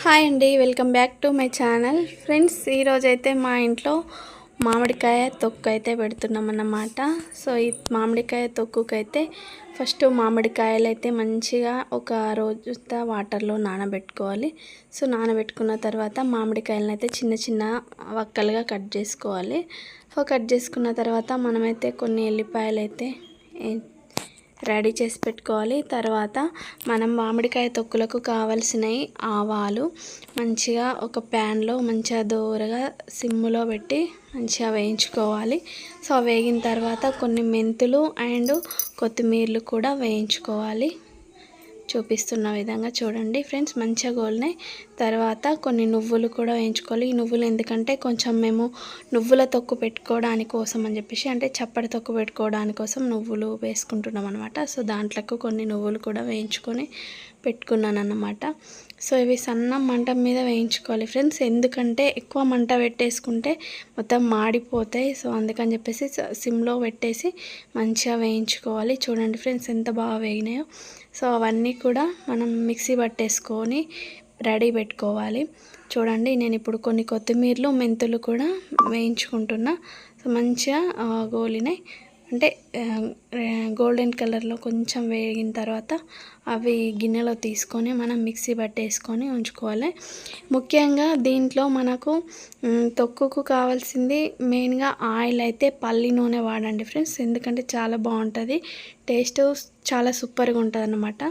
Hi అండి welcome back to my channel. Friends ఈరోజైతే మా ఇంట్లో మామిడికాయ తొక్కు అయితే పెడుతున్నాం అన్నమాట సో ఈ మామిడికాయ తొక్కుకైతే ఫస్ట్ మామిడికాయలు అయితే మంచిగా ఒక రోజు వాటర్లో నానబెట్టుకోవాలి. సో నానబెట్టుకున్న తర్వాత మామిడికాయలను అయితే చిన్న చిన్న వక్కలుగా కట్ చేసుకోవాలి. సో కట్ చేసుకున్న తర్వాత మనమైతే కొన్ని ఎల్లిపాయలు అయితే రెడీ చేసి పెట్టుకోవాలి. తర్వాత మనం మామిడికాయ తొక్కులకు కావలసినవి ఆవాలు మంచిగా ఒక ప్యాన్లో మంచిగా దూరగా సిమ్ములో పెట్టి మంచిగా వేయించుకోవాలి. సో వేగిన తర్వాత కొన్ని మెంతులు అండ్ కొత్తిమీరలు కూడా వేయించుకోవాలి. చూపిస్తున్న విధంగా చూడండి ఫ్రెండ్స్ మంచిగా గోలినాయి. తర్వాత కొన్ని నువ్వులు కూడా వేయించుకోవాలి. ఈ నువ్వులు ఎందుకంటే కొంచెం మేము నువ్వుల తొక్కు పెట్టుకోవడానికి కోసం అని చెప్పేసి అంటే చప్పటి తొక్కు పెట్టుకోవడానికి కోసం నువ్వులు వేసుకుంటున్నాం అనమాట సో దాంట్లోకి కొన్ని నువ్వులు కూడా వేయించుకొని పెట్టుకున్నాను అన్నమాట సో ఇవి సన్న మంట మీద వేయించుకోవాలి ఫ్రెండ్స్. ఎందుకంటే ఎక్కువ మంట పెట్టేసుకుంటే మొత్తం మాడిపోతాయి. సో అందుకని చెప్పేసి సిమ్లో పెట్టేసి మంచిగా వేయించుకోవాలి. చూడండి ఫ్రెండ్స్ ఎంత బాగా వేగినాయో. సో అవన్నీ కూడా మనం మిక్సీ పట్టేసుకొని రెడీ పెట్టుకోవాలి. చూడండి నేను ఇప్పుడు కొన్ని కొత్తిమీరలు మెంతులు కూడా వేయించుకుంటున్నా. సో మంచిగా గోలినాయి. అంటే గోల్డెన్ కలర్లో కొంచెం వేగిన తర్వాత అవి గిన్నెలో తీసుకొని మనం మిక్సీ పట్టేసుకొని ఉంచుకోవాలి. ముఖ్యంగా దీంట్లో మనకు తొక్కుకు కావాల్సింది మెయిన్గా ఆయిల్ అయితే పల్లి నూనె వాడండి ఫ్రెండ్స్. ఎందుకంటే చాలా బాగుంటుంది. టేస్ట్ చాలా సూపర్గా ఉంటుంది అనమాట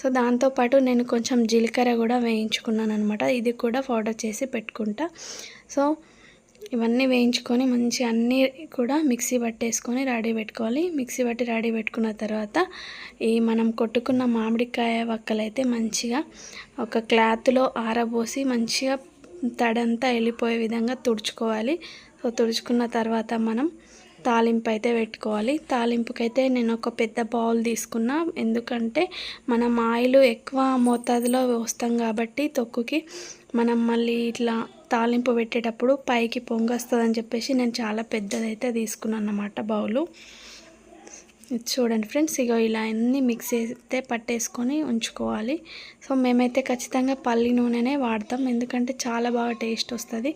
సో దాంతోపాటు నేను కొంచెం జీలకర్ర కూడా వేయించుకున్నాను అనమాట ఇది కూడా పౌడర్ చేసి పెట్టుకుంటా. సో ఇవన్నీ వేయించుకొని మంచి అన్నీ కూడా మిక్సీ పట్టేసుకొని రెడీ పెట్టుకోవాలి. మిక్సీ పట్టి రెడీ పెట్టుకున్న తర్వాత ఈ మనం కొట్టుకున్న మామిడికాయ వక్కలైతే మంచిగా ఒక క్లాత్లో ఆరబోసి మంచిగా తడంతా వెళ్ళిపోయే విధంగా తుడుచుకోవాలి. సో తుడుచుకున్న తర్వాత మనం తాలింపు అయితే పెట్టుకోవాలి. తాలింపుకైతే నేను ఒక పెద్ద బౌల్ తీసుకున్నా. ఎందుకంటే మనం ఆయిల్ ఎక్కువ మోతాదులో వస్తాం కాబట్టి తొక్కుకి మనం మళ్ళీ ఇట్లా తాలింపు పెట్టేటప్పుడు పైకి పొంగొస్తుందని చెప్పేసి నేను చాలా పెద్దదైతే తీసుకున్నాను అన్నమాట బౌలు చూడండి ఫ్రెండ్స్ ఇగో ఇలా అన్నీ మిక్స్ అయితే పట్టేసుకొని ఉంచుకోవాలి. సో మేమైతే ఖచ్చితంగా పల్లి నూనెనే వాడతాం ఎందుకంటే చాలా బాగా టేస్ట్ వస్తుంది.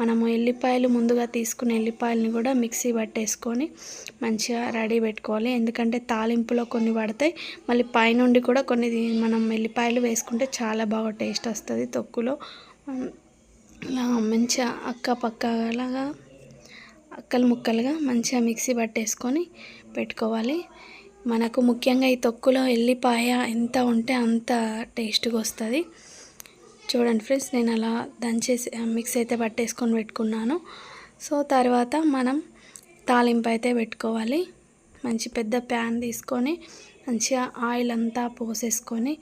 మనము ఎల్లిపాయలు ముందుగా తీసుకున్న ఎల్లిపాయలని కూడా మిక్సీ పట్టేసుకొని మంచిగా రెడీ పెట్టుకోవాలి. ఎందుకంటే తాలింపులో కొన్ని పడతాయి మళ్ళీ పైనుండి కూడా కొన్ని మనం ఎల్లిపాయలు వేసుకుంటే చాలా బాగా టేస్ట్ వస్తుంది తొక్కులో. ఇలా మంచిగా అక్క పక్కలాగా అక్కలు ముక్కలుగా మంచిగా మిక్సీ పట్టేసుకొని పెట్టుకోవాలి. మనకు ముఖ్యంగా ఈ తొక్కులో ఎల్లిపాయ ఎంత ఉంటే అంత టేస్ట్గా వస్తుంది. చూడండి ఫ్రెండ్స్ నేను అలా దంచేసి మిక్స్ అయితే పట్టేసుకొని పెట్టుకున్నాను. సో తర్వాత మనం తాలింపు అయితే పెట్టుకోవాలి. మంచి పెద్ద ప్యాన్ తీసుకొని మంచిగా ఆయిల్ అంతా పోసేసుకొని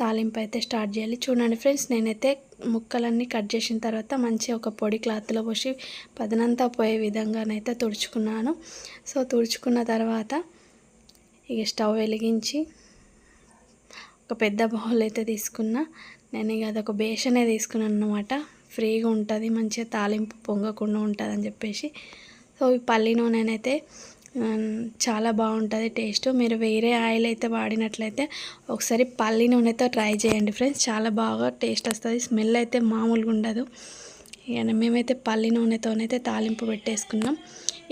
తాలింపు అయితే స్టార్ట్ చేయాలి. చూడండి ఫ్రెండ్స్ నేనైతే ముక్కలన్నీ కట్ చేసిన తర్వాత మంచిగా ఒక పొడి క్లాత్లో పోసి పదనంతా పోయే విధంగానైతే తుడుచుకున్నాను. సో తుడుచుకున్న తర్వాత ఇక స్టవ్ వెలిగించి ఒక పెద్ద బౌల్ అయితే తీసుకున్నా. నేను ఇక అదొక బేషనే తీసుకున్నాను అనమాట ఫ్రీగా ఉంటుంది మంచిగా తాలింపు పొంగకుండా ఉంటుంది అని చెప్పేసి. సో ఈ పల్లి నూనెనైతే చాలా బాగుంటుంది టేస్ట్. మీరు వేరే ఆయిల్ అయితే వాడినట్లయితే ఒకసారి పల్లి నూనెతో ట్రై చేయండి ఫ్రెండ్స్. చాలా బాగా టేస్ట్ వస్తుంది. స్మెల్ అయితే మామూలుగా ఉండదు. ఇక మేమైతే పల్లి నూనెతోనైతే తాలింపు పెట్టేసుకున్నాం.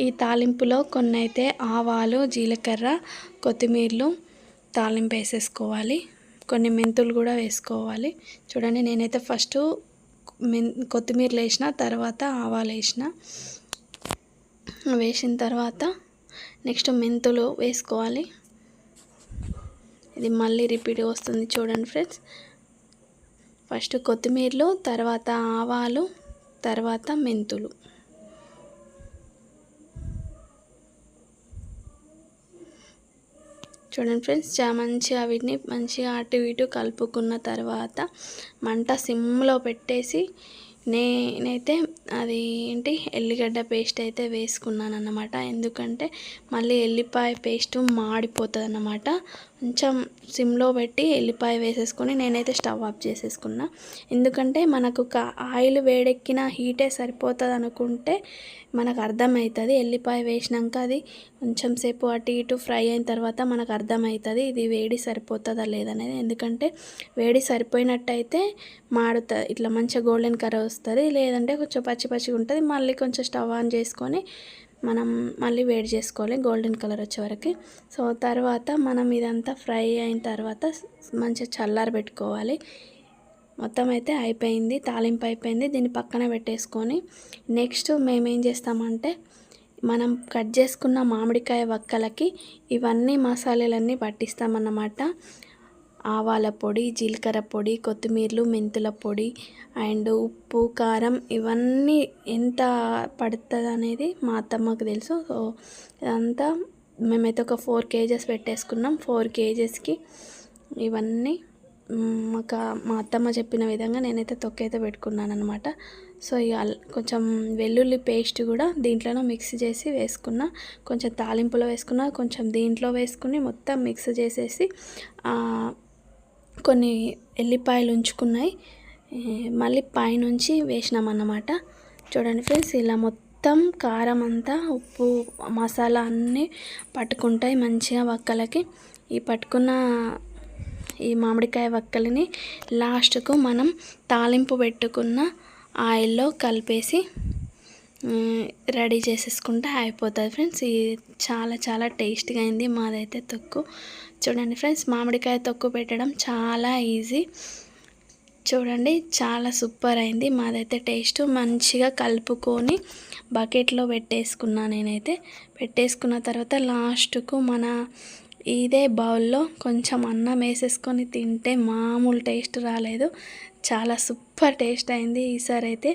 ఈ తాలింపులో కొన్ని అయితే ఆవాలు జీలకర్ర కొత్తిమీరలు తాలింపు వేసేసుకోవాలి. కొన్ని మెంతులు కూడా వేసుకోవాలి. చూడండి నేనైతే ఫస్ట్ మెన్ కొత్తిమీరలు వేసిన తర్వాత ఆవాలు వేసిన. వేసిన తర్వాత నెక్స్ట్ మెంతులు వేసుకోవాలి. ఇది మళ్ళీ రిపీట్ వస్తుంది చూడండి ఫ్రెండ్స్. ఫస్ట్ కొత్తిమీరలు తర్వాత ఆవాలు తర్వాత మెంతులు. చూడండి ఫ్రెండ్స్ చా మంచిగా వీటిని మంచిగా అటు ఇటు కలుపుకున్న తర్వాత మంట సిమ్లో పెట్టేసి నేనైతే అది ఏంటి ఎల్లిగడ్డ పేస్ట్ అయితే వేసుకున్నాను అన్నమాట ఎందుకంటే మళ్ళీ ఎల్లిపాయ పేస్ట్ మాడిపోతుంది అన్నమాట కొంచెం సిమ్లో పెట్టి ఎల్లిపాయ వేసేసుకొని నేనైతే స్టవ్ ఆఫ్ చేసేసుకున్నా. ఎందుకంటే మనకు కా ఆయిల్ వేడెక్కిన హీటే సరిపోతుంది అనుకుంటే మనకు అర్థమవుతుంది ఎల్లిపాయ వేసినాక అది కొంచెం సేపు అటు ఇటు ఫ్రై అయిన తర్వాత మనకు అర్థమవుతుంది ఇది వేడి సరిపోతుందా లేదనేది. ఎందుకంటే వేడి సరిపోయినట్టయితే మాడుతుంది ఇట్లా మంచిగా గోల్డెన్ కర్రీ వస్తుంది. లేదంటే కొంచెం పచ్చి పచ్చిగా ఉంటుంది మళ్ళీ కొంచెం స్టవ్ ఆన్ చేసుకొని మనం మళ్ళీ వేడి చేసుకోవాలి. గోల్డెన్ కలర్ వచ్చే వరకు. సో తర్వాత మనం ఇదంతా ఫ్రై అయిన తర్వాత మంచిగా చల్లారి పెట్టుకోవాలి. మొత్తం అయితే అయిపోయింది. తాలింపు అయిపోయింది. దీన్ని పక్కన పెట్టేసుకొని నెక్స్ట్ మేము ఏం చేస్తామంటే మనం కట్ చేసుకున్న మామిడికాయ వక్కలకి ఇవన్నీ మసాలాలన్నీ పట్టిస్తామన్నమాట. ఆవాల పొడి జీలకర్ర పొడి కొత్తిమీరలు మెంతుల పొడి అండ్ ఉప్పు కారం ఇవన్నీ ఎంత పడుతుంది అనేది మా అత్తమ్మకు తెలుసు. సో ఇదంతా మేమైతే ఒక ఫోర్ కేజెస్ పెట్టేసుకున్నాం. ఫోర్ కేజెస్కి ఇవన్నీ మాకు మా అత్తమ్మ చెప్పిన విధంగా నేనైతే తొక్కైతే పెట్టుకున్నాను అనమాట సో ఇక కొంచెం వెల్లుల్లి పేస్ట్ కూడా దీంట్లోనే మిక్స్ చేసి వేసుకున్న. కొంచెం తాలింపులో వేసుకున్న కొంచెం దీంట్లో వేసుకుని మొత్తం మిక్స్ చేసేసి కొన్ని ఎల్లిపాయలు ఉంచుకున్నాయి. మళ్ళీ పైనుంచి వేసినామన్నమాట. చూడండి ఫ్రెండ్స్ ఇలా మొత్తం కారం అంతా ఉప్పు మసాలా అన్నీ పట్టుకుంటాయి మంచిగా వక్కలకి. ఈ పట్టుకున్న ఈ మామిడికాయ వక్కలని లాస్ట్కు మనం తాలింపు పెట్టుకున్న ఆయిల్లో కలిపేసి రెడీ చేసేసుకుంటే అయిపోతుంది ఫ్రెండ్స్. ఇది చాలా చాలా టేస్ట్గా అయింది మాదైతే తొక్కు. చూడండి ఫ్రెండ్స్ మామిడికాయ తొక్కు పెట్టడం చాలా ఈజీ. చూడండి చాలా సూపర్ అయింది. మాదైతే టేస్ట్ మంచిగా కలుపుకొని బకెట్లో పెట్టేసుకున్నా నేనైతే. పెట్టేసుకున్న తర్వాత లాస్ట్కు మన ఇదే బౌల్లో కొంచెం అన్నం వేసేసుకొని తింటే మామూలు టేస్ట్ రాలేదు. చాలా సూపర్ టేస్ట్ అయింది ఈసారి అయితే.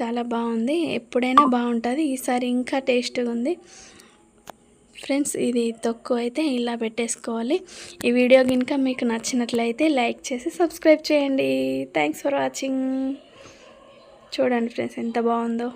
చాలా బాగుంది. ఎప్పుడైనా బాగుంటుంది. ఈసారి ఇంకా టేస్ట్గా ఉంది. ఫ్రెండ్స్ ఇది తక్కువ అయితే ఇలా పెట్టేసుకోవాలి. ఈ వీడియో కనుక మీకు నచ్చినట్లయితే లైక్ చేసి సబ్స్క్రైబ్ చేయండి. థ్యాంక్స్ ఫర్ వాచింగ్ చూడండి ఫ్రెండ్స్ ఎంత బాగుందో.